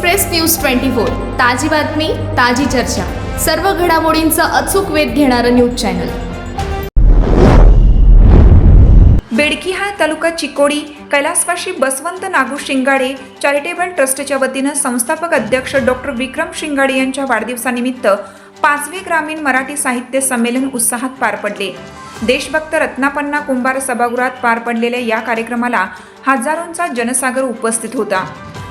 Express news twenty four. ताजी बातमी ताजी चर्चा. सर्व घडामोडींचा अचूक वेध घेणारं न्यूज चॅनल. बेडकिहाळ तालुका चिकोडी कैलासवाशी बसवंत नागू शिंगाडे चॅरिटेबल ट्रस्टच्या वतीनं संस्थापक अध्यक्ष डॉक्टर विक्रम शिंगाडे यांच्या वाढदिवसानिमित्त पाचवे ग्रामीण मराठी साहित्य संमेलन उत्साहात पार पडले. देशभक्त रत्नापन्ना कुंभार सभागृहात पार पडलेल्या या कार्यक्रमाला हजारोंचा जनसागर उपस्थित होता.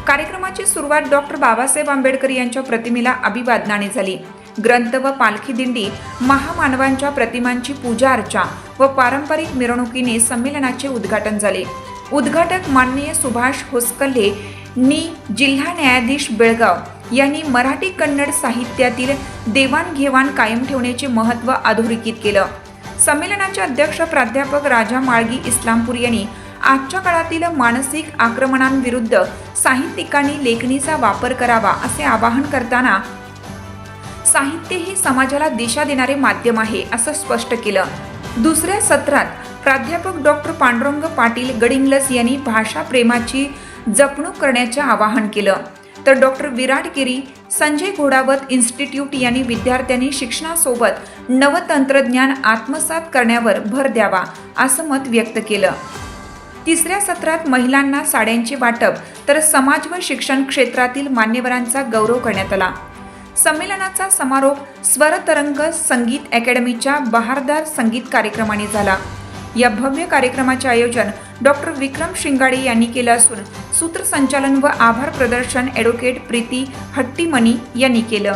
कार्यक्रमाची सुरुवात डॉक्टर बाबासाहेब आंबेडकर यांच्या प्रतिमेला अभिवादनाने झाली. ग्रंथ व पालखी दिंडी महामानवांच्या प्रतिमांची पूजा अर्चा व पारंपरिक मिरवणुकीने संमेलनाचे उद्घाटन झाले. उद्घाटक माननीय सुभाष होसकल्ले नी. जिल्हा न्यायाधीश बेळगाव यांनी मराठी कन्नड साहित्यातील देवाणघेवाण कायम ठेवण्याचे महत्त्व अधोरेखित केलं. संमेलनाचे अध्यक्ष प्राध्यापक राजा माळगी इस्लामपूर यांनी आजच्या काळातील मानसिक आक्रमणांविरुद्ध साहित्यिकांनी लेखणीचा वापर करावा असे आवाहन करताना साहित्य हे समाजाला दिशा देणारे माध्यम आहे असं स्पष्ट केलं. दुसऱ्या सत्रात प्राध्यापक डॉक्टर पांडुरंग पाटील गडिंगलस यांनी भाषा प्रेमाची जपणूक करण्याचे आवाहन केलं. तर डॉक्टर विराट गिरी संजय घोडावत इन्स्टिट्यूट यांनी विद्यार्थ्यांनी शिक्षणासोबत नवतंत्रज्ञान आत्मसात करण्यावर भर द्यावा असं मत व्यक्त केलं. तिसऱ्या सत्रात महिलांना साड्यांचे वाटप तर समाज व शिक्षण क्षेत्रातील मान्यवरांचा गौरव करण्यात आला. संमेलनाचा समारोप स्वरतरंग संगीत अकॅडमीच्या बहारदार संगीत कार्यक्रमाने झाला. या भव्य कार्यक्रमाचे आयोजन डॉक्टर विक्रम शिंगाडे यांनी केलं असून सूत्रसंचालन व आभार प्रदर्शन ॲडव्होकेट प्रीती हट्टीमणी यांनी केलं.